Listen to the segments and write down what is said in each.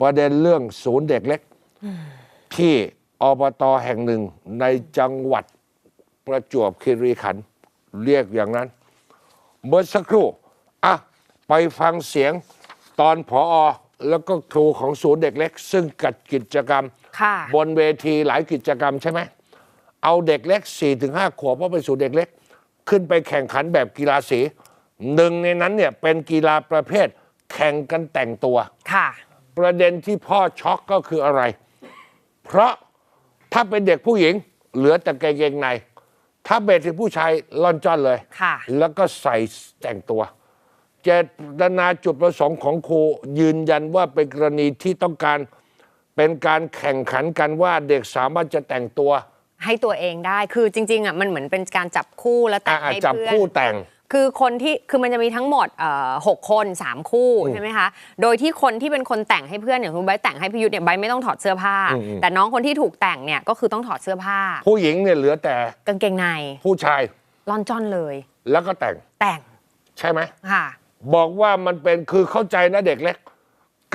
ประเด็นเรื่องศูนย์เด็กเล็ก ที่อบตแห่งหนึ่งในจังหวัดประจวบคีรีขันธ์เรียกอย่างนั้น เมื่อสักครู่อะไปฟังเสียงตอนผออแล้วก็ครูของศูนย์เด็กเล็ก ซึ่งกัดกิจกรรมค่ะบนเวทีหลายกิจกรรมใช่ไหม เอาเด็กเล็ก 4-5 ขวบเพราะเป็นศูนย์เด็กเล็ก ขึ้นไปแข่งขันแบบกีฬาสีหนึ่งในนั้นเนี่ยเป็นกีฬาประเภทแข่งกันแต่งตัวค่ะ ประเด็นที่พ่อช็อกก็คืออะไร เพราะถ้าเป็นเด็กผู้หญิง เหลือแต่กางเกงใน ถ้าเป็นเด็กผู้ชายล่อนจ้อนเลย ค่ะ แล้วก็ใส่แต่งตัว เจตนาจุดประสงค์ของครูยืนยันว่าเป็นกรณีที่ต้องการเป็นการแข่งขันกันว่าเด็กสามารถจะแต่งตัวให้ตัวเองได้คือจริงๆอะมันเหมือนเป็นการจับคู่แล้วแต่งอะให้จับเพื่อน คู่แต่ง คือคนที่คือมันจะมีทั้งหมดเอ่อหกคนสามคู่ใช่ไหมคะโดยที่คนที่เป็นคนแต่งให้เพื่อนอย่างคุณไบร์ทแต่งให้พี่ยุทธเนี่ยไบร์ทไม่ต้องถอดเสื้อผ้าอืมอืมแต่น้องคนที่ถูกแต่งเนี่ยก็คือต้องถอดเสื้อผ้า ผู้หญิงเนี่ยเหลือแต่กางเกงในผู้ชายล่อนจ้อนเลย แล้วก็แต่งแต่งใช่ไหมค่ะ บอกว่ามันเป็นคือเข้าใจนะเด็กเล็ก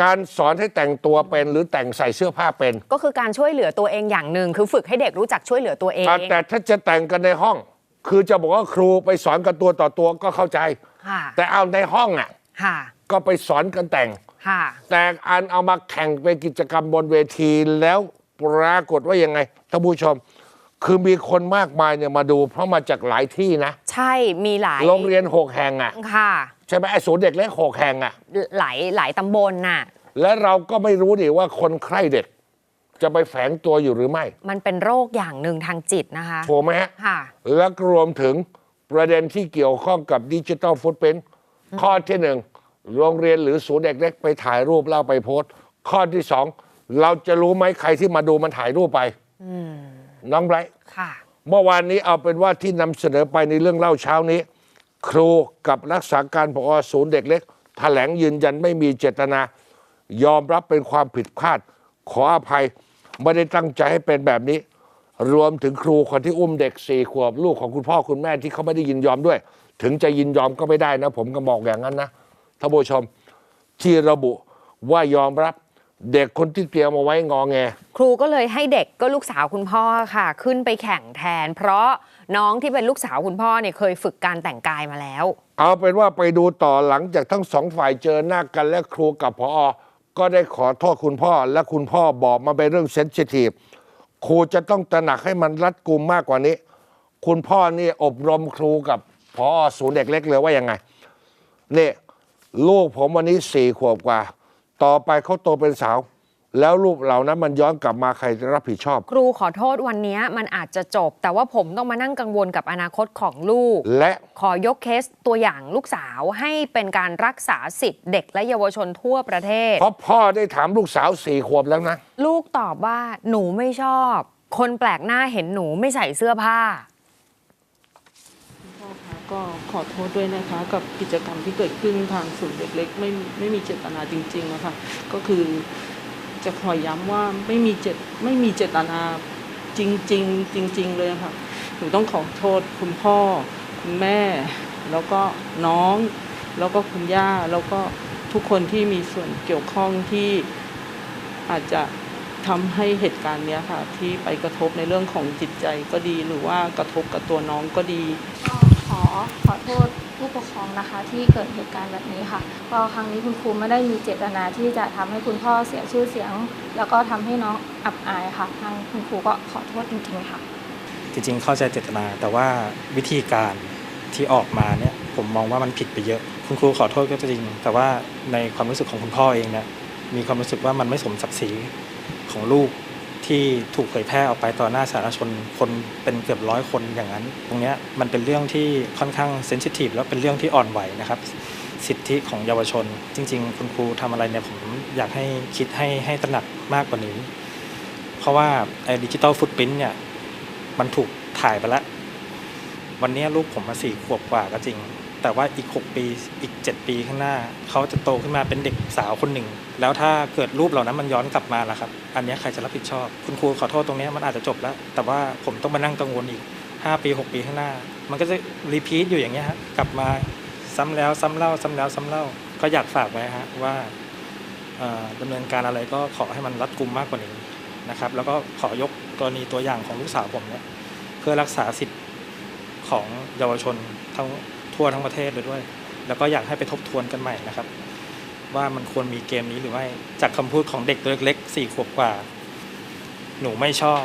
การสอนให้แต่งตัวเป็นหรือแต่งใส่เสื้อผ้าเป็น ก็คือการช่วยเหลือตัวเองอย่างหนึ่งคือฝึกให้เด็กรู้จักช่วยเหลือตัวเองอะแต่ถ้าจะแต่งกันในห้อง คือจะบอกว่าครูไปสอนกันตัวต่อตัวก็เข้าใจ ค่ะ แต่เอาในห้องอะ ค่ะ ก็ไปสอนกันแต่ง ค่ะ แต่อันเอามาแข่งเป็นกิจกรรมบนเวทีแล้วปรากฏว่ายังไงท่านผู้ชม คือมีคนมากมายเนี่ยมาดู เพราะมาจากหลายที่นะใช่ มีหลาย โรงเรียนหกแห่งอะ ค่ะ ใช่ไหมไอ้ศูนย์เด็กเล็กหกแห่งอะ หลาย หลายตำบลน่ะ และเราก็ไม่รู้ดิว่าคนใคร่เด็ก จะไปแฝงตัวอยู่หรือไม่ มันเป็นโรคอย่างหนึ่งทางจิตนะคะถูกไหมฮะค่ะ และรวมถึงประเด็นที่เกี่ยวข้องกับดิจิทัลฟุตเป็นข้อที่หนึ่งโรงเรียนหรือศูนย์เด็กเล็กไปถ่ายรูปแล้วเอาไปโพสต์ ข้อที่สองเราจะรู้ไหมใครที่มาดูมันถ่ายรูปไปน้องไบรท์ค่ะ เมื่อวานนี้เอาเป็นว่าที่นำเสนอไปในเรื่องเล่าเช้านี้ ครูกับรักษาการผอศูนย์เด็กเล็กแถลงยืนยันไม่มีเจตนา ยอมรับเป็นความผิดพลาด ขออภัย ไม่ได้ตั้งใจให้เป็นแบบนี้ รวมถึงครูคนที่อุ้มเด็กสี่ขวบลูกของคุณพ่อคุณแม่ที่เขาไม่ได้ยินยอมด้วย ถึงจะยินยอมก็ไม่ได้นะ ผมก็บอกอย่างนั้นนะท่านผู้ชมที่ระบุว่ายอมรับเด็กคนที่เตรียมเอาไว้งอแง ครูก็เลยให้เด็กก็ลูกสาวคุณพ่อค่ะ ขึ้นไปแข่งแทน เพราะน้องที่เป็นลูกสาวคุณพ่อเนี่ยเคยฝึกการแต่งกายมาแล้ว เอาเป็นว่าไปดูต่อหลังจากทั้งสองฝ่ายเจอหน้ากันและครูกับพออ ก็ได้ขอโทษคุณพ่อ และคุณพ่อบอกมาเป็นเรื่องเซนซิทีฟครูจะต้องตระหนักให้มันรัดกุมมากกว่านี้ คุณพ่อนี่อบรมครูกับพอศูนย์เด็กเล็กเลยว่ายังไงนี่ลูกผมวันนี้สี่ขวบกว่า ต่อไปเขาโตเป็นสาว แล้วรูปเหล่านั้นมันย้อนกลับมาใครจะรับผิดชอบ ครูขอโทษวันนี้มันอาจจะจบ แต่ว่าผมต้องมานั่งกังวลกับอนาคตของลูก และขอยกเคสตัวอย่างลูกสาวให้เป็นการรักษาสิทธิ์เด็กและเยาวชนทั่วประเทศ เพราะพ่อได้ถามลูกสาวสี่ขวบแล้วนะ ลูกตอบว่าหนูไม่ชอบ คนแปลกหน้าเห็นหนูไม่ใส่เสื้อผ้าพ่อคะก็ขอโทษด้วยนะคะกับกิจกรรมที่เกิดขึ้นทางศูนย์เด็กเล็กไม่ไม่มีเจตนาจริงๆนะคะก็คือ จะขอย้ำว่าไม่มีเจตไม่มีเจตนาจริงๆจริง ๆ เลยค่ะหนูต้องขอโทษคุณพ่อ คุณแม่ แล้วก็น้อง แล้วก็คุณย่า แล้วก็ทุกคนที่มีส่วนเกี่ยวข้องที่อาจจะทำให้เหตุการณ์เนี้ยค่ะ ที่ไปกระทบในเรื่องของจิตใจก็ดีหรือว่ากระทบกับตัวน้องก็ดีก็ขอ โทษผู้ปกครองนะคะที่เกิดเหตุการณ์แบบนี้ค่ะก็ครั้งนี้คุณครูไม่ได้มีเจตนาที่จะทำให้คุณพ่อเสียชื่อเสียง แล้วก็ทำให้น้องอับอายค่ะ ทางคุณครูก็ขอโทษจริงๆค่ะ จริงๆเข้าใจเจตนาแต่ว่าวิธีการที่ออกมาเนี่ยผมมองว่ามันผิดไปเยอะ คุณครูขอโทษก็จริง แต่ว่าในความรู้สึกของคุณพ่อเองเนี่ยมีความรู้สึกว่ามันไม่สมศักดิ์ศรีของลูก ที่ถูกเผยแพร่ออกไปต่อหน้าสาธารณชนคนเป็นเกือบร้อยคนอย่างนั้น ตรงนี้มันเป็นเรื่องที่ค่อนข้างเซนซิทีฟแล้วเป็นเรื่องที่อ่อนไหวนะครับ สิทธิของเยาวชน จริง ๆ คุณครูทำอะไรเนี่ยผมอยากให้คิดให้ให้ตระหนักมากกว่านี้ เพราะว่าไอ้ดิจิตอลฟุตพิ้นเนี่ยมันถูกถ่ายไปแล้ววันนี้ลูกผมมาสี่ขวบกว่าก็จริง แต่ว่าอีก 6 ปีอีก 7 ปีข้างหน้า เขาจะโตขึ้นมาเป็นเด็กสาวคนหนึ่ง แล้วถ้าเกิดรูปเหล่านั้นมันย้อนกลับมาล่ะครับ อันนี้ใครจะรับผิดชอบ คุณครูขอโทษตรงนี้มันอาจจะจบแล้ว แต่ว่าผมต้องมานั่งกังวลอีก 5 ปี 6 ปีข้างหน้า มันก็จะรีพีทอยู่อย่างเงี้ยฮะกลับมาซ้ำแล้วซ้ำเล่า ซ้ำแล้วซ้ำเล่า ก็อยากฝากไว้ฮะว่าเอ่อดำเนินการอะไรก็ขอให้มันรัดกุมมากกว่านี้นะครับ แล้วก็ขอยกกรณีตัวอย่างของลูกสาวผมเนี่ยเพื่อรักษาสิทธิ์ของเยาวชนทั้งทั่วทั้งประเทศเลยด้วย แล้วก็อยากให้ไปทบทวนกันใหม่นะครับ ว่ามันควรมีเกมนี้หรือไม่จากคำพูดของเด็กตัวเล็กๆสี่ขวบกว่า หนูไม่ชอบ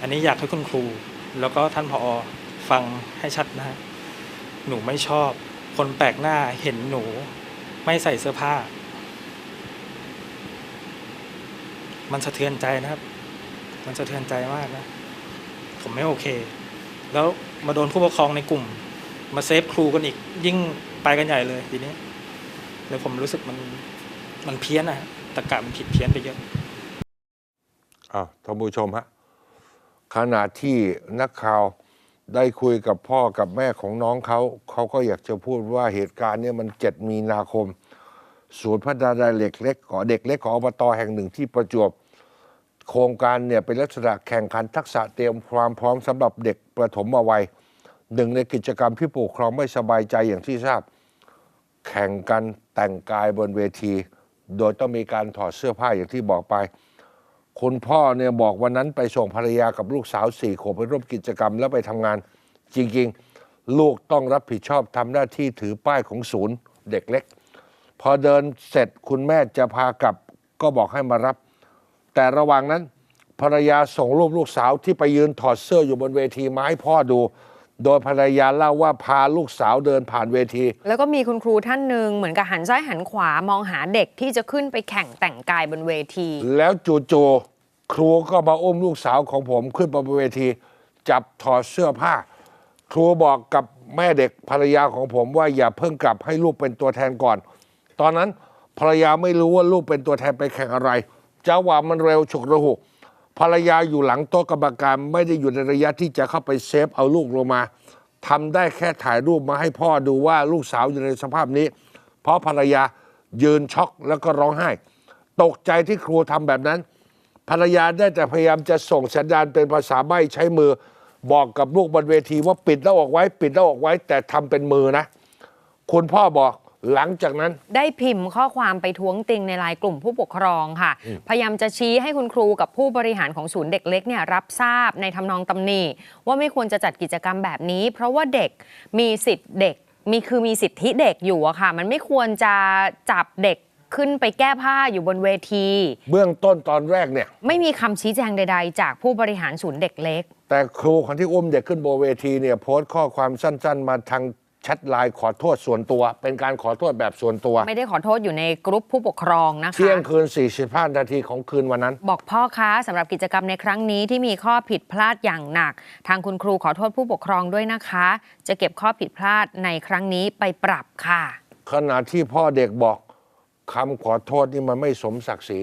อันนี้อยากให้คุณครู แล้วก็ท่านผอฟังให้ชัดนะฮะหนูไม่ชอบ คนแปลกหน้าเห็นหนู ไม่ใส่เสื้อผ้า มันสะเทือนใจนะครับ มันสะเทือนใจมากนะ ผมไม่โอเค แล้วมาโดนผู้ปกครองในกลุ่ม มาเซฟครูกันอีกยิ่งไปกันใหญ่เลยทีนี้ เลยผมรู้สึกมันมันเพี้ยนนะฮะตะกะมันผิดเพี้ยนไปเยอะอ้าวท่านผู้ชมฮะขณะที่นักข่าวได้คุยกับพ่อกับแม่ของน้องเขาเขาก็อยากจะพูดว่าเหตุการณ์เนี้มันเจ็ดมีนาคมศูนย์พัฒนาเด็กเล็กขอเด็กเล็กของอบตแห่งหนึ่งที่ประจวบ โครงการเนี่ยเป็นลักษณะแข่งขันทักษะเตรียมความพร้อมสำหรับเด็กประถมวัยหนึ่งในกิจกรรมที่ปกครองไม่สบายใจอย่างที่ทราบ แข่งกัน แต่งกายบนเวที โดยต้องมีการถอดเสื้อผ้าอย่างที่บอกไป คุณพ่อเนี่ยบอกวันนั้นไปส่งภรรยากับลูกสาวสี่ขวบไปร่วมกิจกรรมแล้วไปทำงาน จริงๆ ลูกต้องรับผิดชอบทำหน้าที่ถือป้ายของศูนย์เด็กเล็ก พอเดินเสร็จคุณแม่จะพากลับก็บอกให้มารับ แต่ระหว่างนั้นภรรยาส่งรูปลูกสาวที่ไปยืนถอดเสื้ออยู่บนเวทีมาให้พ่อดู โดยภรรยาเล่าว่าพาลูกสาวเดินผ่านเวที แล้วก็มีคุณครูท่านหนึ่งเหมือนกับหันซ้ายหันขวามองหาเด็กที่จะขึ้นไปแข่งแต่งกายบนเวที แล้วจู่ๆครูก็มาอุ้มลูกสาวของผมขึ้นมาบนเวที จับถอดเสื้อผ้า ครูบอกกับแม่เด็กภรรยาของผมว่าอย่าเพิ่งกลับให้ลูกเป็นตัวแทนก่อน ตอนนั้นภรรยาไม่รู้ว่าลูกเป็นตัวแทนไปแข่งอะไรจังหวะมันเร็วฉุกระหุก ภรรยาอยู่หลังโต๊ะกรรมการไม่ได้อยู่ในระยะที่จะเข้าไปเซฟเอาลูกลงมาทำได้แค่ถ่ายรูปมาให้พ่อดูว่าลูกสาวอยู่ในสภาพนี้ เพราะภรรยายืนช็อกแล้วก็ร้องไห้ ตกใจที่ครูทำแบบนั้น ภรรยาได้แต่พยายามจะส่งสัญญาณเป็นภาษาใบ้ใช้มือ บอกกับลูกบนเวทีว่าปิดแล้วออกไว้ ปิดแล้วออกไว้ แต่ทำเป็นมือนะ คุณพ่อบอก หลังจากนั้นได้พิมพ์ข้อความไปท้วงติงในไลน์กลุ่มผู้ปกครองค่ะ พยายามจะชี้ให้คุณครูกับผู้บริหารของศูนย์เด็กเล็กเนี่ยรับทราบในทำนองตำหนิ ว่าไม่ควรจะจัดกิจกรรมแบบนี้ เพราะว่าเด็กมีสิทธิ์เด็กมีคือมีสิทธิเด็กอยู่อะค่ะ มันไม่ควรจะจับเด็กขึ้นไปแก้ผ้าอยู่บนเวที เบื้องต้นตอนแรกเนี่ย ไม่มีคำชี้แจงใด ๆ จากผู้บริหารศูนย์เด็กเล็ก แต่ครูคนที่อุ้มเด็กขึ้นบนเวทีเนี่ยโพสต์ข้อความสั้น ๆ มาทาง แชทไลน์ขอโทษส่วนตัว เป็นการขอโทษแบบส่วนตัว ไม่ได้ขอโทษอยู่ในกรุ๊ปผู้ปกครองนะคะเที่ยงคืน 45 นาทีของคืนวันนั้น บอกพ่อคะสำหรับกิจกรรมในครั้งนี้ที่มีข้อผิดพลาดอย่างหนัก ทางคุณครูขอโทษผู้ปกครองด้วยนะคะ จะเก็บข้อผิดพลาดในครั้งนี้ไปปรับค่ะ ขณะที่พ่อเด็กบอกคำขอโทษนี่มันไม่สมศักดิ์ศรี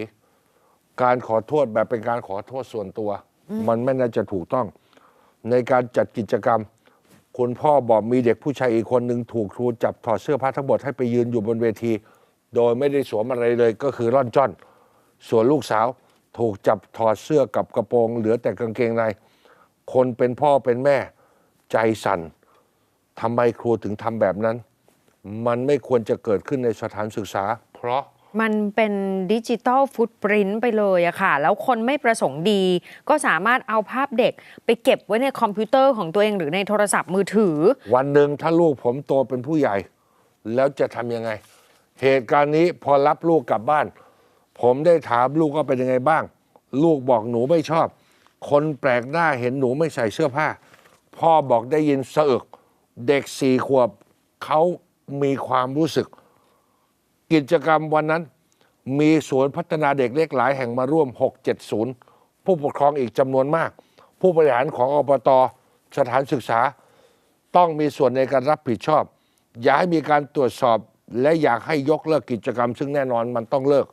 การขอโทษแบบเป็นการขอโทษส่วนตัว มันไม่น่าจะถูกต้อง ในการจัดกิจกรรม คุณพ่อบอกมีเด็กผู้ชายอีกคนหนึ่งถูกครูจับถอดเสื้อผ้าทั้งหมดให้ไปยืนอยู่บนเวที โดยไม่ได้สวมอะไรเลยก็คือร่อนจ้อน ส่วนลูกสาวถูกจับถอดเสื้อกับกระโปรง เหลือแต่กางเกงใน คนเป็นพ่อเป็นแม่ใจสั่นทำไมครูถึงทำแบบนั้น มันไม่ควรจะเกิดขึ้นในสถานศึกษา เพราะ มันเป็นดิจิตอลฟุตปรินต์ไปเลยอะค่ะ แล้วคนไม่ประสงค์ดี ก็สามารถเอาภาพเด็กไปเก็บไว้ในคอมพิวเตอร์ของตัวเองหรือในโทรศัพท์มือถือ วันหนึ่งถ้าลูกผมโตเป็นผู้ใหญ่ แล้วจะทำยังไง เหตุการณ์นี้พอรับลูกกลับบ้าน ผมได้ถามลูกว่าเป็นยังไงบ้าง ลูกบอกหนูไม่ชอบ คนแปลกหน้าเห็นหนูไม่ใส่เสื้อผ้า พ่อบอกได้ยินสะอึก เด็กสี่ขวบเขามีความรู้สึก กิจกรรมวันนั้น มีศูนย์พัฒนาเด็กเล็กหลายแห่งมาร่วม 670ผู้ปกครองอีกจำนวนมาก ผู้บริหารของอบตสถานศึกษา ต้องมีส่วนในการรับผิดชอบ อย่าให้มีการตรวจสอบและอยากให้ยกเลิกกิจกรรม ซึ่งแน่นอนมันต้องเลิก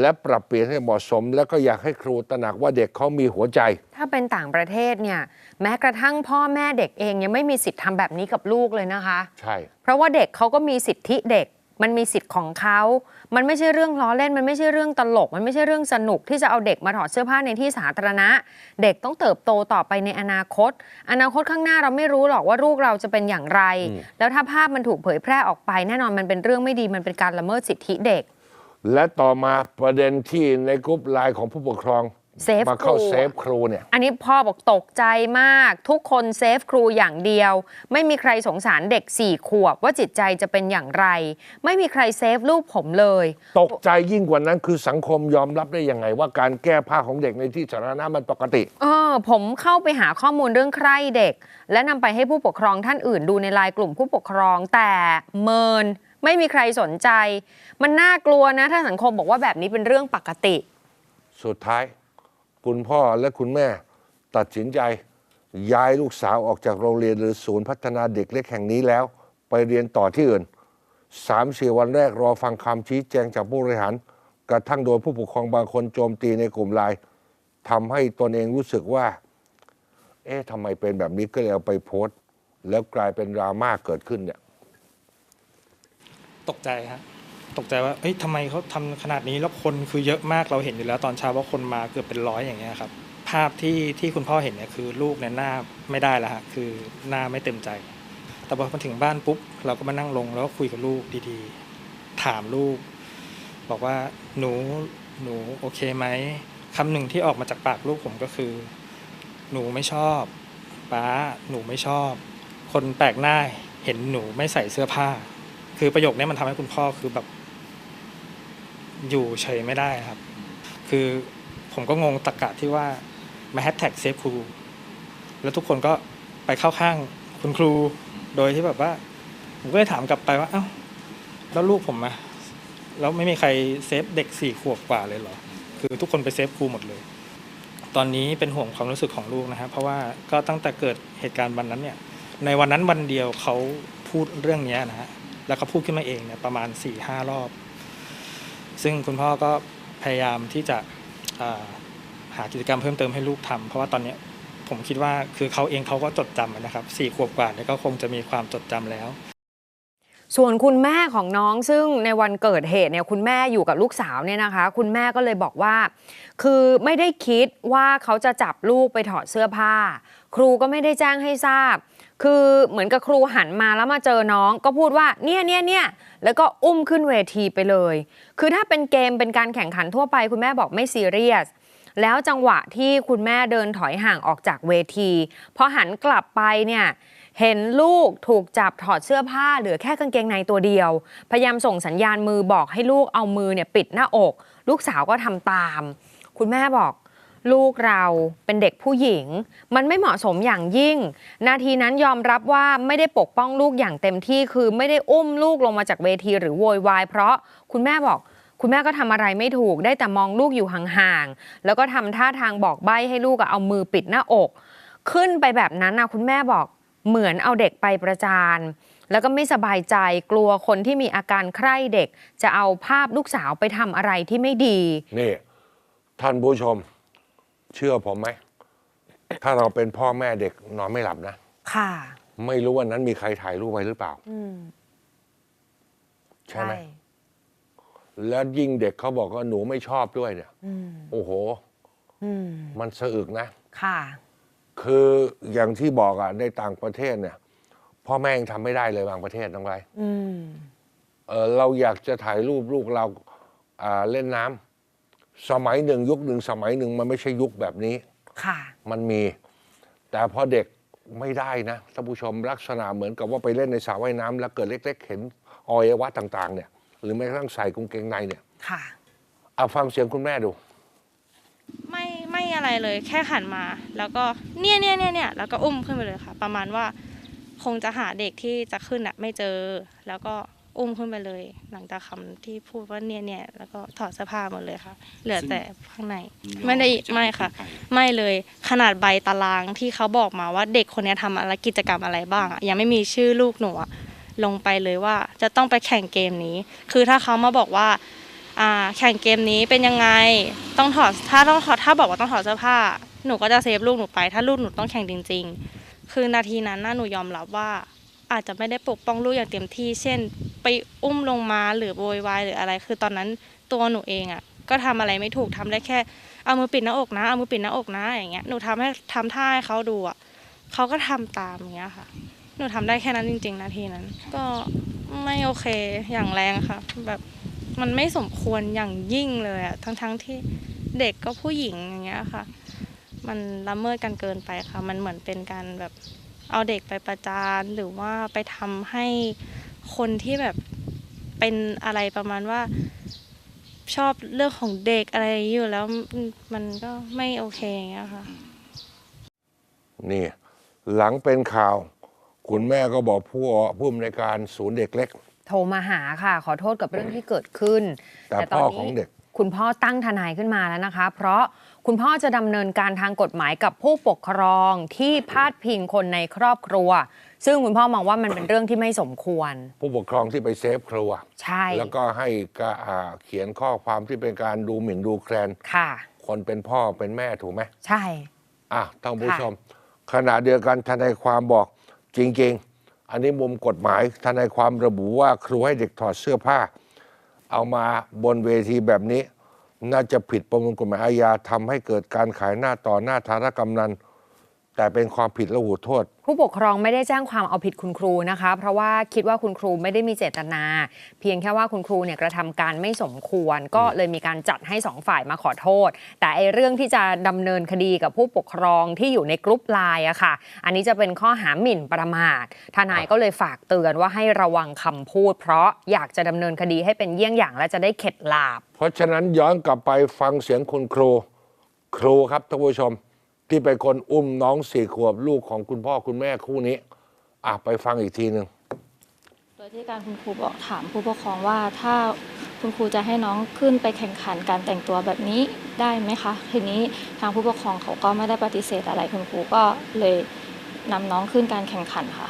และปรับเปลี่ยนให้เหมาะสม แล้วก็อยากให้ครูตระหนักว่าเด็กเขามีหัวใจ ถ้าเป็นต่างประเทศเนี่ย แม้กระทั่งพ่อแม่เด็กเองยังไม่มีสิทธิ์ทำแบบนี้กับลูกเลยนะคะ ใช่ เพราะว่าเด็กเขาก็มีสิทธิเด็ก มันมีสิทธิ์ของเขา มันไม่ใช่เรื่องล้อเล่น มันไม่ใช่เรื่องตลก มันไม่ใช่เรื่องสนุกที่จะเอาเด็กมาถอดเสื้อผ้าในที่สาธารณะ เด็กต้องเติบโตต่อไปในอนาคต อนาคตข้างหน้าเราไม่รู้หรอกว่าลูกเราจะเป็นอย่างไร แล้วถ้าภาพมันถูกเผยแพร่ออกไป แน่นอนมันเป็นเรื่องไม่ดี มันเป็นการละเมิดสิทธิเด็ก และต่อมาประเด็นที่ในกรุ๊ปไลน์ของผู้ปกครอง เซฟมาเข้าครูเซฟครูเนี่ย อันนี้พ่อบอกตกใจมาก ทุกคนเซฟครูอย่างเดียว ไม่มีใครสงสารเด็กสี่ขวบว่าจิตใจจะเป็นอย่างไร ไม่มีใครเซฟลูกผมเลย ตกใจยิ่งกว่านั้นคือสังคมยอมรับได้ยังไง ว่าการแก้ผ้าของเด็กในที่สาธารณะมันปกติ เออ ผมเข้าไปหาข้อมูลเรื่องใคร่เด็ก และนำไปให้ผู้ปกครองท่านอื่นดูในไลน์กลุ่มผู้ปกครองแต่เมิน ไม่มีใครสนใจ มันน่ากลัวนะ ถ้าสังคมบอกว่าแบบนี้เป็นเรื่องปกติ สุดท้าย คุณพ่อและคุณแม่ตัดสินใจ ย้ายลูกสาวออกจากโรงเรียนหรือศูนย์พัฒนาเด็กเล็กแห่งนี้แล้ว ไปเรียนต่อที่อื่นสามสี่วันแรกรอฟังคำชี้แจงจากผู้บริหาร กระทั่งโดยผู้ปกครองบางคนโจมตีในกลุ่มไลน์ทำให้ตนเองรู้สึกว่า เอ๊ะทำไมเป็นแบบนี้ก็เลยเอาไปโพสต์ แล้วกลายเป็นดราม่าเกิดขึ้นเนี่ย ตกใจฮะ ตกใจว่าเอ้ยทำไมเขาทำขนาดนี้แล้วคนคือเยอะมากเราเห็นอยู่แล้วตอนเช้าว่าคนมาเกือบเป็นร้อยอย่างเงี้ยครับ ภาพที่ที่คุณพ่อเห็นเนี่ยคือลูกเนี่ยหน้าไม่ได้แล้วฮะคือหน้าไม่เต็มใจ แต่พอมาถึงบ้านปุ๊บเราก็มานั่งลงแล้วคุยกับลูกดีๆ ถามลูก บอกว่าหนูหนูโอเคไหมคำหนึ่งที่ออกมาจากปากลูกผมก็คือ หนูไม่ชอบป้าหนูไม่ชอบ คนแปลกหน้าเห็นหนูไม่ใส่เสื้อผ้า คือประโยคนี้มันทำให้คุณพ่อคือแบบ อยู่เฉยไม่ได้ครับ คือผมก็งงตะกะที่ว่ามาแฮชแท็กเซฟครูแล้วทุกคนก็ไปเข้าข้างคุณครู โดยที่แบบว่า ผมก็เลยถามกลับไปว่า เอ้า แล้วลูกผมอะแล้วไม่มีใครเซฟเด็กสี่ขวบกว่าเลยเหรอ คือทุกคนไปเซฟครูหมดเลย ตอนนี้เป็นห่วงความรู้สึกของลูกนะครับเพราะว่าก็ตั้งแต่เกิดเหตุการณ์วันนั้นเนี่ย ในวันนั้นวันเดียวเขาพูดเรื่องนี้นะฮะ แล้วเขาพูดขึ้นมาเองเนี่ยประมาณ4ี่ห้ารอบ ซึ่งคุณพ่อก็พยายามที่จะหากิจกรรมเพิ่มเติมให้ลูกทำเพราะว่าตอนนี้ผมคิดว่าคือเขาเองเขาก็จดจำนะครับสี่ขวบกว่าเนี่ยก็คงจะมีความจดจำแล้ว ส่วนคุณแม่ของน้องซึ่งในวันเกิดเหตุเนี่ยคุณแม่อยู่กับลูกสาวเนี่ยนะคะ คุณแม่ก็เลยบอกว่า คือไม่ได้คิดว่าเขาจะจับลูกไปถอดเสื้อผ้า ครูก็ไม่ได้แจ้งให้ทราบ คือเหมือนกับครูหันมาแล้วมาเจอน้อง ก็พูดว่าเนี่ยเนี่ยเนี่ยแล้วก็อุ้มขึ้นเวทีไปเลย คือถ้าเป็นเกมเป็นการแข่งขันทั่วไป คุณแม่บอกไม่ซีเรียสแล้วจังหวะที่คุณแม่เดินถอยห่างออกจากเวทีพอหันกลับไปเนี่ยเห็นลูกถูกจับถอดเสื้อผ้าเหลือแค่กางเกงในตัวเดียว พยายามส่งสัญญาณมือบอกให้ลูกเอามือเนี่ยปิดหน้าอก ลูกสาวก็ทำตาม คุณแม่บอก ลูกเราเป็นเด็กผู้หญิง มันไม่เหมาะสมอย่างยิ่ง นาทีนั้นยอมรับว่าไม่ได้ปกป้องลูกอย่างเต็มที่คือไม่ได้อุ้มลูกลงมาจากเวทีหรือโวยวายเพราะคุณแม่บอกคุณแม่ก็ทำอะไรไม่ถูกได้แต่มองลูกอยู่ห่างๆ แล้วก็ทำท่าทางบอกใบ้ให้ลูกเอามือปิดหน้าอก ขึ้นไปแบบนั้นนะคุณแม่บอกเหมือนเอาเด็กไปประจาน แล้วก็ไม่สบายใจกลัวคนที่มีอาการใคร่เด็ก จะเอาภาพลูกสาวไปทำอะไรที่ไม่ดี นี่ ท่านผู้ชม เชื่อผมไหม ถ้าเราเป็นพ่อแม่เด็กนอนไม่หลับนะ ค่ะ ไม่รู้วันนั้นมีใครถ่ายรูปไว้หรือเปล่า อืมใช่ไหม แล้วยิ่งเด็กเขาบอกว่าหนูไม่ชอบด้วยเนี่ย อืมโอ้โห อืมมันสะอึกนะ ค่ะ คืออย่างที่บอกอะในต่างประเทศเนี่ย พ่อแม่ยังทำไม่ได้เลยบางประเทศน้องไรอืม เออเราอยากจะถ่ายรูปลูกเราอ่าเล่นน้ำ สมัยหนึ่งยุคหนึ่งสมัยหนึ่งมันไม่ใช่ยุคแบบนี้ ค่ะ มันมี แต่พอเด็กไม่ได้นะท่านผู้ชมลักษณะเหมือนกับว่าไปเล่นในสระว่ายน้ำแล้วเกิดเล็ก ๆ เห็นอวัยวะต่าง ๆ เนี่ย หรือแม้กระทั่งใส่กางเกงในเนี่ยค่ะ เอาฟังเสียงคุณแม่ดู ไม่ไม่อะไรเลยแค่หันมา แล้วก็เนี่ยเนี่ยเนี่ยเนี่ยแล้วก็อุ้มขึ้นไปเลยค่ะ ประมาณว่า คงจะหาเด็กที่จะขึ้นอะไม่เจอ แล้วก็ อุ้มขึ้นไปเลย หลังจากคำที่พูดว่าเนี่ยเนี่ยแล้วก็ถอดเสื้อผ้าหมดเลยค่ะ เหลือแต่ข้างใน ไม่ได้ไม่ค่ะ ไม่เลยขนาดใบตารางที่เขาบอกมาว่าเด็กคนเนี้ยทำอะไรกิจกรรมอะไรบ้างอะยังไม่มีชื่อลูกหนูอะลงไปเลยว่าจะต้องไปแข่งเกมนี้ คือถ้าเขามาบอกว่าอ่าแข่งเกมนี้เป็นยังไงต้องถอดถ้าต้องถอดถ้าบอกว่าต้องถอดเสื้อผ้า หนูก็จะเซฟลูกหนูไป ถ้าลูกหนูต้องแข่งจริง ๆ คือนาทีนั้นน่ะหนูยอมรับว่าอาจจะไม่ได้ปกป้องลูกอย่างเต็มที่ เช่น ไปอุ้มลงมาหรือโวยวายหรืออะไร คือตอนนั้นตัวหนูเองอะก็ทำอะไรไม่ถูกทำได้แค่เอามือปิดหน้าอกนะเอามือปิดหน้าอกนะอย่างเงี้ยหนูทำให้ทำท่าให้เขาดูอะเขาก็ทำตามอย่างเงี้ยค่ะ หนูทำได้แค่นั้นจริง ๆ นาทีนั้น ก็ไม่โอเคอย่างแรงค่ะ แบบมันไม่สมควรอย่างยิ่งเลยอะทั้งทั้งๆที่เด็กก็ผู้หญิงอย่างเงี้ยค่ะ มันละเมิดกันเกินไปค่ะ มันเหมือนเป็นการแบบเอาเด็กไปประจานหรือว่าไปทำให้ คนที่แบบเป็นอะไรประมาณว่าชอบเรื่องของเด็กอะไรอย่างนี้อยู่แล้วมันมันก็ไม่โอเคอย่างเงี้ยค่ะ นี่หลังเป็นข่าว คุณแม่ก็บอกผู้ผู้อำนวยการศูนย์เด็กเล็ก โทรมาหาค่ะ ขอโทษกับเรื่องที่เกิดขึ้น แต่ตนพ่อนี้ของเด็ก คุณพ่อตั้งทนายขึ้นมาแล้วนะคะ เพราะคุณพ่อจะดำเนินการทางกฎหมายกับผู้ปกครองที่พาดพิงคนในครอบครัว ซึ่งคุณพ่อมองว่ามันเป็นเรื่องที่ไม่สมควร ผู้ปกครองที่ไปเซฟครัว ใช่ แล้วก็ให้กะอ่าเขียนข้อความที่เป็นการดูหมิ่นดูแคลน ค่ะ คนเป็นพ่อเป็นแม่ถูกไหมใช่ อะท่านผู้ค่ะชม ขณะเดียวกันทนายความบอกจริง ๆ อันนี้มุมกฎหมายทนายความระบุว่าครูให้เด็กถอดเสื้อผ้า เอามาบนเวทีแบบนี้ น่าจะผิดประมวลกฎหมายอาญาทำให้เกิดการขายหน้าต่อหน้าธารกำนัน แต่เป็นความผิดและหูโทษ ผู้ปกครองไม่ได้แจ้งความเอาผิดคุณครูนะคะ เพราะว่าคิดว่าคุณครูไม่ได้มีเจตนา เพียงแค่ว่าคุณครูเนี่ยกระทำการไม่สมควร ก็เลยมีการจัดให้สองฝ่ายมาขอโทษ แต่ไอเรื่องที่จะดำเนินคดีกับผู้ปกครองที่อยู่ในกรุ๊ปไลน์อะค่ะ อันนี้จะเป็นข้อหาหมิ่นประมาททนายก็เลยฝากเตือนว่าให้ระวังคำพูด เพราะอยากจะดำเนินคดีให้เป็นเยี่ยงอย่างและจะได้เข็ดหลาบ เพราะฉะนั้นย้อนกลับไปฟังเสียงคุณครู ครูครับท่านผู้ชม ที่เป็นคนอุ้มน้องสี่ขวบลูกของคุณพ่อคุณแม่คู่นี้อะไปฟังอีกทีหนึ่งโดยที่การคุณครูบอกถามผู้ปกครองว่าถ้าคุณครูจะให้น้องขึ้นไปแข่งขันการแต่งตัวแบบนี้ได้ไหมคะ ทีนี้ทางผู้ปกครองเขาก็ไม่ได้ปฏิเสธอะไรคุณครูก็เลยนำน้องขึ้นการแข่งขันค่ะ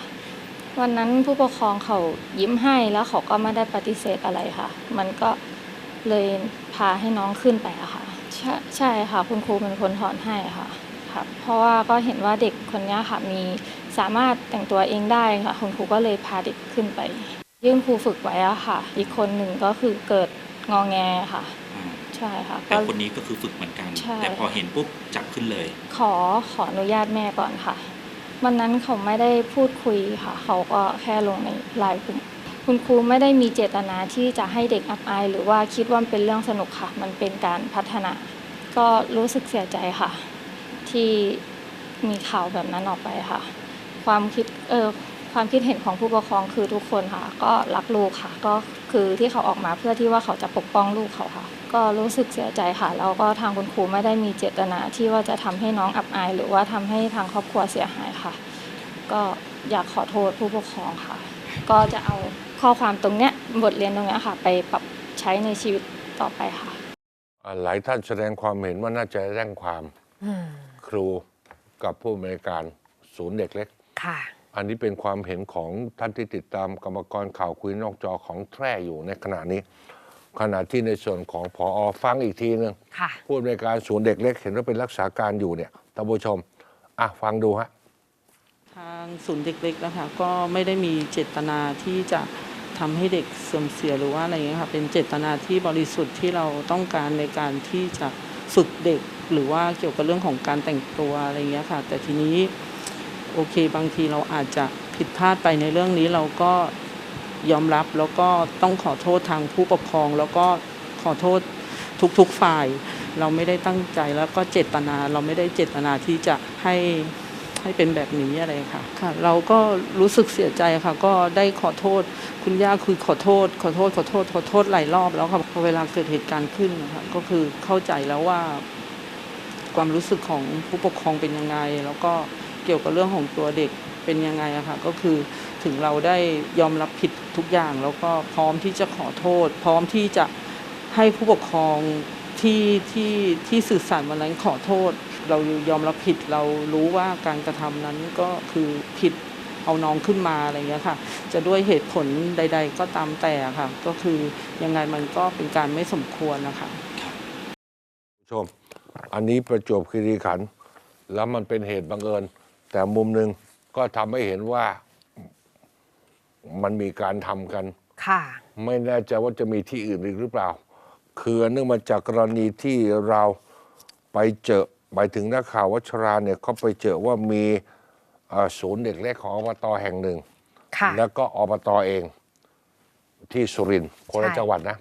วันนั้นผู้ปกครองเขายิ้มให้แล้วเขาก็ไม่ได้ปฏิเสธอะไรค่ะ มันก็เลยพาให้น้องขึ้นไปอะค่ะ ใช่ใช่ค่ะ คุณครูเป็นคนถอนให้ค่ะ ค่ะเพราะว่าก็เห็นว่าเด็กคนเนี้ยค่ะมีสามารถแต่งตัวเองได้ค่ะคุณครูก็เลยพาเด็กขึ้นไป ยื่นครูฝึกไว้อะค่ะ อีกคนหนึ่งก็คือเกิดงองแงค่ะอ่าใช่ค่ะแต่ก็คนนี้ก็คือฝึกเหมือนกันใช่แต่พอเห็นปุ๊บจับขึ้นเลย ขอขออนุญาตแม่ก่อนค่ะวันนั้นเขาไม่ได้พูดคุยค่ะ เขาก็แค่ลงในไลน์กลุ่มคุณครูไม่ได้มีเจตนาที่จะให้เด็กอับอาย หรือว่าคิดว่ามันเป็นเรื่องสนุกค่ะ มันเป็นการพัฒนา ก็รู้สึกเสียใจค่ะ ที่มีข่าวแบบนั้นออกไปค่ะ ความคิดเออความคิดเห็นของผู้ปกครองคือทุกคนค่ะ ก็รักลูกค่ะ ก็คือที่เขาออกมาเพื่อที่ว่าเขาจะปกป้องลูกเขาค่ะ ก็รู้สึกเสียใจค่ะแล้วก็ทางคุณครูไม่ได้มีเจตนาที่ว่าจะทำให้น้องอับอาย หรือว่าทำให้ทางครอบครัวเสียหายค่ะ ก็อยากขอโทษผู้ปกครองค่ะ ก็จะเอาข้อความตรงเนี้ยบทเรียนตรงเนี้ยค่ะ ไปปรับใช้ในชีวิตต่อไปค่ะอะหลายท่านแสดงความเห็นว่าน่าจะแจ้งความ ครูกับผู้อำนวยการศูนย์เด็กเล็ก ค่ะ อันนี้เป็นความเห็นของท่านที่ติดตามกรรมกรข่าวคุยนอกจอของแทร่อยู่ในขณะนี้ ขณะที่ในส่วนของพออฟังอีกทีหนึ่งค่ะ ผู้อำนวยการศูนย์เด็กเล็ก เห็นว่าเป็นรักษาการอยู่เนี่ยท่านผู้ชม อะฟังดูฮะ ทางศูนย์เด็กเล็กนะคะก็ไม่ได้มีเจตนาที่จะทำให้เด็กเสื่อมเสียหรือว่าอะไรอย่างเงี้ยค่ะเป็นเจตนาที่บริสุทธิ์ที่เราต้องการในการที่จะฝึกเด็ก หรือว่าเกี่ยวกับเรื่องของการแต่งตัวอะไรอย่างเงี้ยค่ะ แต่ทีนี้โอเคบางทีเราอาจจะผิดพลาดไปในเรื่องนี้เราก็ยอมรับแล้วก็ต้องขอโทษทางผู้ปกครอง แล้วก็ขอโทษทุกๆฝ่าย เราไม่ได้ตั้งใจแล้วก็เจตนา เราไม่ได้เจตนาที่จะให้ให้เป็นแบบนี้อะไรค่ะค่ะ เราก็รู้สึกเสียใจค่ะ ก็ได้ขอโทษคุณย่าคือขอโทษ ขอโทษขอโทษขอโทษหลายรอบแล้วค่ะพอเวลาเกิดเหตุการณ์ขึ้นนะคะก็คือเข้าใจแล้วว่า ความรู้สึกของผู้ปกครองเป็นยังไง แล้วก็เกี่ยวกับเรื่องของตัวเด็กเป็นยังไงอะค่ะก็คือถึงเราได้ยอมรับผิดทุกอย่าง แล้วก็พร้อมที่จะขอโทษ พร้อมที่จะให้ผู้ปกครองที่ที่ที่สื่อสารวันนั้นขอโทษ เรายอมรับผิดเรารู้ว่าการกระทำนั้นก็คือผิดเอาน้องขึ้นมาอะไรเงี้ยค่ะ จะด้วยเหตุผลใด ๆ ก็ตามแต่ค่ะ ก็คือยังไงมันก็เป็นการไม่สมควรนะคะชม อันนี้ประจวบคีรีขันธ์แล้วมันเป็นเหตุบังเอิญ แต่มุมหนึ่งก็ทำให้เห็นว่ามันมีการทำกัน ค่ะ ไม่แน่ใจว่าจะมีที่อื่นอีกหรือเปล่า คือเนื่องมาจากกรณีที่เราไปเจอหมายถึงนักข่าววัชราเนี่ยเขาไปเจอว่ามีเอ่อศูนย์เด็กเล็กของอบตแห่งหนึ่ง ค่ะ แล้วก็อบตเองที่สุรินทร์คนละใช่ จังหวัดนะ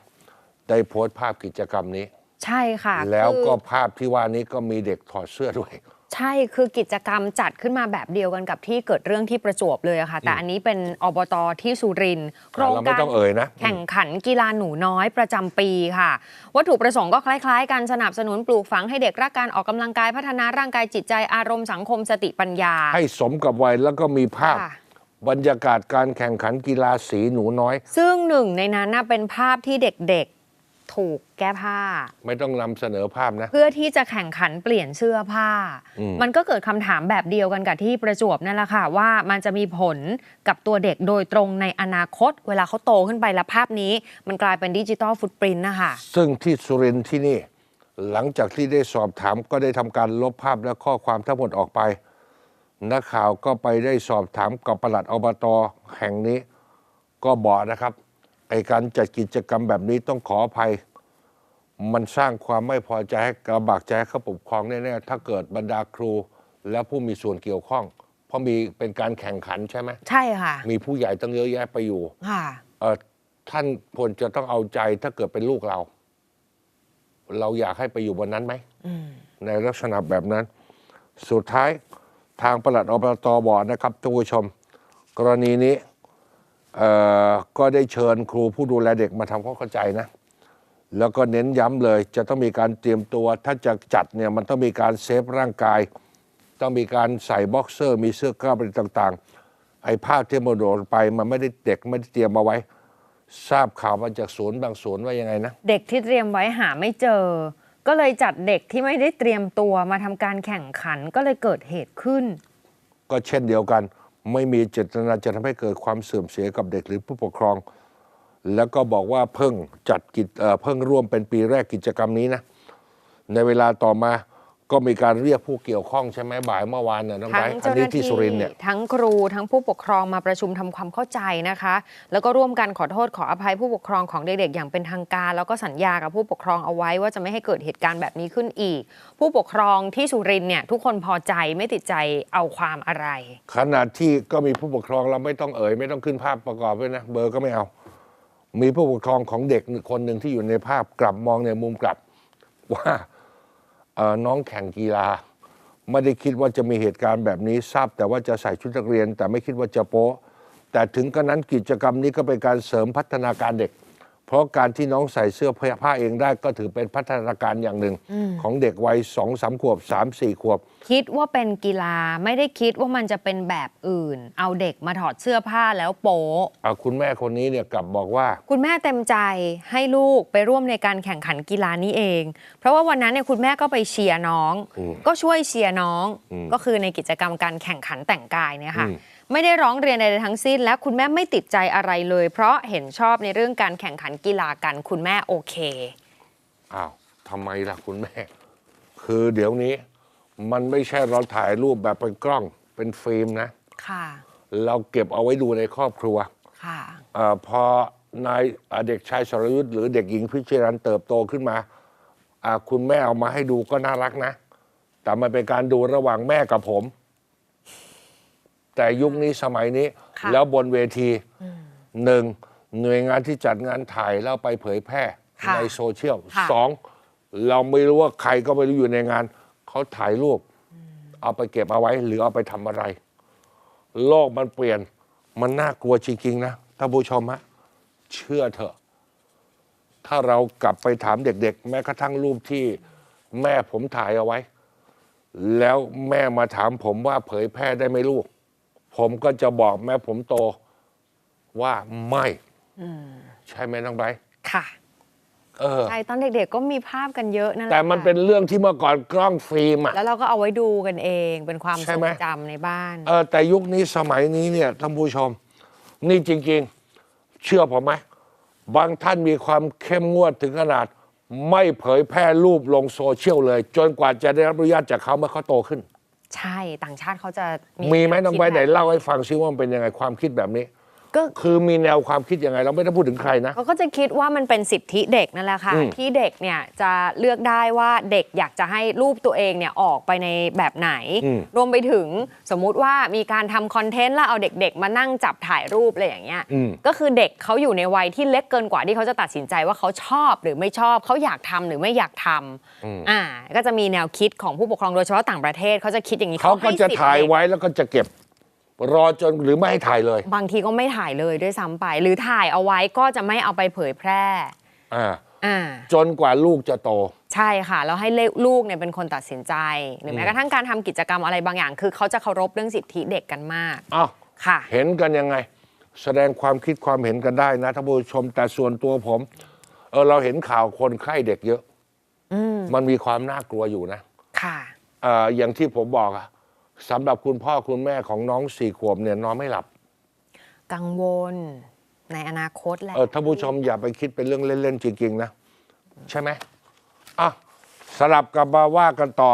ได้โพสต์ภาพกิจกรรมนี้ ใช่ค่ะแล้วก็คือภาพที่ว่านี้ก็มีเด็กถอดเสื้อด้วย ใช่คือกิจกรรมจัดขึ้นมาแบบเดียวกันกับที่เกิดเรื่องที่ประจวบเลยอะค่ะ แต่อันนี้เป็นอบตที่สุรินทร์โครงเราไม่การต้องเอ่ยนะแข่งขันกีฬาหนูน้อยประจำปีค่ะ วัตถุประสงค์ก็คล้ายๆกันสนับสนุนปลูกฝังให้เด็กรักการออกกำลังกายพัฒนาร่างกายจิตใจอารมณ์สังคมสติปัญญา ให้สมกับวัยแล้วก็มีภาพค่ะบรรยากาศการแข่งขันกีฬาสีหนูน้อย ซึ่งหนึ่งในนั้นน่ะเป็นภาพที่เด็กๆ ถูกแก้ผ้า ไม่ต้องนำเสนอภาพนะ เพื่อที่จะแข่งขันเปลี่ยนเสื้อผ้า อืม มันก็เกิดคำถามแบบเดียวกันกับที่ประจวบนั่นแหละค่ะ ว่ามันจะมีผลกับตัวเด็กโดยตรงในอนาคต เวลาเขาโตขึ้นไปแล้วภาพนี้ มันกลายเป็นดิจิตอลฟุตปรินต์นะคะ ซึ่งที่สุรินทร์ที่นี่ หลังจากที่ได้สอบถามก็ได้ทำการลบภาพและข้อความทั้งหมดออกไป นักข่าวก็ไปได้สอบถามกับปลัดอบตแห่งนี้ ก็บอกนะครับ ไอการจัดกิจกรรมแบบนี้ต้องขออภัย มันสร้างความไม่พอใจให้กระบากใจให้เขาปกครองแน่ๆถ้าเกิดบรรดาครูและผู้มีส่วนเกี่ยวข้อง เพราะมีเป็นการแข่งขันใช่ไหมใช่ค่ะ มีผู้ใหญ่ตั้งเยอะแยะไปอยู่ค่ะเออท่านควรจะต้องเอาใจถ้าเกิดเป็นลูกเรา เราอยากให้ไปอยู่บนนั้นไหมในลักษณะแบบนั้น สุดท้ายทางปลัดอบตบอกนะครับท่านผู้ชม กรณีนี้เอ่อ ก็ได้เชิญครูผู้ดูแลเด็กมาทำความเข้าใจนะ แล้วก็เน้นย้ำเลย จะต้องมีการเตรียมตัว ถ้าจะจัดเนี่ยมันต้องมีการเซฟร่างกาย ต้องมีการใส่บ็อกเซอร์ มีเสื้อกล้ามอะไรต่างๆ ไอ้ภาพที่มันโดดไปมันไม่ได้เด็กไม่ได้เตรียมมาไว้ ทราบข่าวมาจากศูนย์บางศูนย์ว่ายังไงนะ เด็กที่เตรียมไว้หาไม่เจอ ก็เลยจัดเด็กที่ไม่ได้เตรียมตัวมาทำการแข่งขันก็เลยเกิดเหตุขึ้น ก็เช่นเดียวกัน ไม่มีเจตนาจะทำให้เกิดความเสื่อมเสียกับเด็กหรือผู้ปกครอง แล้วก็บอกว่าเพิ่งจัดกิจเพิ่งร่วมเป็นปีแรกกิจกรรมนี้นะในเวลาต่อมา ก็มีการเรียกผู้เกี่ยวข้องใช่ไหมบ่ายเมื่อวานน่ะน้องทั้ไบงร์ทอัเจ้านหนี้น้าที่ที่สุรินทร์เนี่ย ทั้งครูทั้งผู้ปกครองมาประชุมทำความเข้าใจนะคะ แล้วก็ร่วมกันขอโทษขออภัยผู้ปกครองของเด็กๆอย่างเป็นทางการ แล้วก็สัญญากับผู้ปกครองเอาไว้ ว่าจะไม่ให้เกิดเหตุการณ์แบบนี้ขึ้นอีก ผู้ปกครองที่สุรินทร์เนี่ยทุกคนพอใจไม่ติดใจเอาความอะไร ขนาดที่ก็มีผู้ปกครองเราไม่ต้องเอ่ย ไม่ต้องขึ้นภาพประกอบด้วยนะ เบอร์ก็ไม่เอา มีผู้ปกครองของเด็กคนหนึ่งที่อยู่ในภาพกลับมองในมุมกลับ ว่าเอ่อ น้องแข่งกีฬา ไม่ได้คิดว่าจะมีเหตุการณ์แบบนี้ทราบ แต่ว่าจะใส่ชุดนักเรียน แต่ไม่คิดว่าจะโป๊ะแต่ถึงกระนั้นกิจกรรมนี้ก็เป็นการเสริมพัฒนาการเด็ก เพราะการที่น้องใส่เสื้อผ้าเองได้ก็ถือเป็นพัฒนาการอย่างหนึ่ง ของเด็กวัยสองสามขวบสามสี่ขวบ คิดว่าเป็นกีฬาไม่ได้คิดว่ามันจะเป็นแบบอื่น เอาเด็กมาถอดเสื้อผ้าแล้วโป๊ะอะคุณแม่คนนี้เนี่ยกลับบอกว่า คุณแม่เต็มใจให้ลูกไปร่วมในการแข่งขันกีฬานี้เอง เพราะว่าวันนั้นเนี่ยคุณแม่ก็ไปเชียร์น้องอืมก็ช่วยเชียร์น้องอืมก็คือในกิจกรรมการแข่งขันแต่งกายเนี่ยค่ะอืมไม่ได้ร้องเรียนใดๆทั้งสิ้น และคุณแม่ไม่ติดใจอะไรเลย เพราะเห็นชอบในเรื่องการแข่งขันกีฬากันคุณแม่โอเคอ้าวทำไมล่ะคุณแม่ คือเดี๋ยวนี้ มันไม่ใช่เราถ่ายรูปแบบเป็นกล้องเป็นฟิล์มนะ ค่ะ เราเก็บเอาไว้ดูในครอบครัว ค่ะเออพอนายอ่าเด็กชายสรยุทธ์หรือเด็กหญิงพิชรันเติบโตขึ้นมาอ่าคุณแม่เอามาให้ดูก็น่ารักนะ แต่มันเป็นการดูระหว่างแม่กับผม แต่ยุคนี้สมัยนี้ ค่ะ แล้วบนเวทีหนึ่งหน่วยงานที่จัดงานถ่ายแล้วไปเผยแพร่ค่ะในโซเชียลค่ะ สองเราไม่รู้ว่าใครก็ไม่รู้อยู่ในงาน เขาถ่ายรูป เอาไปเก็บเอาไว้ หรือเอาไปทำอะไร โลกมันเปลี่ยน มันน่ากลัวจริงๆนะท่านผู้ชมฮะเชื่อเถอะ ถ้าเรากลับไปถามเด็ก ๆ แม้กระทั่งรูปที่แม่ผมถ่ายเอาไว้ แล้วแม่มาถามผมว่าเผยแพร่ได้ไหมลูก ผมก็จะบอกแม่ผมโตว่าไม่ใช่ไหมน้องไบร์ทค่ะเออ ใช่ตอนเด็กๆก็มีภาพกันเยอะนั่นแหละแต่มันค่ะเป็นเรื่องที่เมื่อก่อนกล้องฟิล์มอะ แล้วเราก็เอาไว้ดูกันเองเป็นความใช่ทรไหมงจำในบ้าน เออแต่ยุคนี้สมัยนี้เนี่ยท่านผู้ชม นี่จริง ๆ เชื่อผมไหมบางท่านมีความเข้มงวดถึงขนาด ไม่เผยแพร่รูปลงโซเชียลเลย จนกว่าจะได้รับอนุญาตจากเขาเมื่อเขาโตขึ้น ใช่ต่างชาติเขาจะมีไหมน้องใบร์ทไหนแวคิดแบบเล่าให้ฟังซิว่ามันเป็นยังไงความคิดแบบนี้ ก็ คือมีแนวความคิดยังไง เราไม่ได้พูดถึงใครนะ เขาก็จะคิดว่ามันเป็นสิทธิเด็กนั่นแหละค่ะ อืม ที่เด็กเนี่ยจะเลือกได้ว่าเด็กอยากจะให้รูปตัวเองเนี่ยออกไปในแบบไหนอืมรวมไปถึงสมมุติว่ามีการทำคอนเทนต์แล้วเอาเด็ก ๆ มานั่งจับถ่ายรูปอะไรอย่างเงี้ย อืม ก็คือเด็กเขาอยู่ในวัยที่เล็กเกินกว่าที่เขาจะตัดสินใจว่าเขาชอบหรือไม่ชอบเขาอยากทำหรือไม่อยากทำอืมอ่า ก็จะมีแนวคิดของผู้ปกครองโดยเฉพาะต่างประเทศเขาจะคิดอย่างนี้เขาก็ให้จะสิทธิ์ถ่ายเด็กไว้แล้วก็จะเก็บ รอจนหรือไม่ให้ถ่ายเลย บางทีก็ไม่ถ่ายเลยด้วยซ้ำไป หรือถ่ายเอาไว้ก็จะไม่เอาไปเผยแพร่อ่าอ่าจนกว่าลูกจะโต ใช่ค่ะ แล้วให้ลูกเนี่ยเป็นคนตัดสินใจ หรือแม้กระทั่งการทำกิจกรรมอะไรบางอย่าง คือเขาจะเคารพเรื่องสิทธิเด็กกันมากอ้าวค่ะ เห็นกันยังไง แสดงความคิดความเห็นกันได้นะท่านผู้ชมแต่ส่วนตัวผมเออเราเห็นข่าวคนไข้เด็กเยอะ อืมมันมีความน่ากลัวอยู่นะค่ะ เอ่ออย่างที่ผมบอกอะ สำหรับคุณพ่อคุณแม่ของน้องสี่ขวบเนี่ยนอนไม่หลับ กังวลในอนาคตแหละเออท่านผู้ชมอย่าไปคิดเป็นเรื่องเล่น ๆ จริง ๆ นะ ใช่ไหมอะสลับกลับมาว่ากันต่อ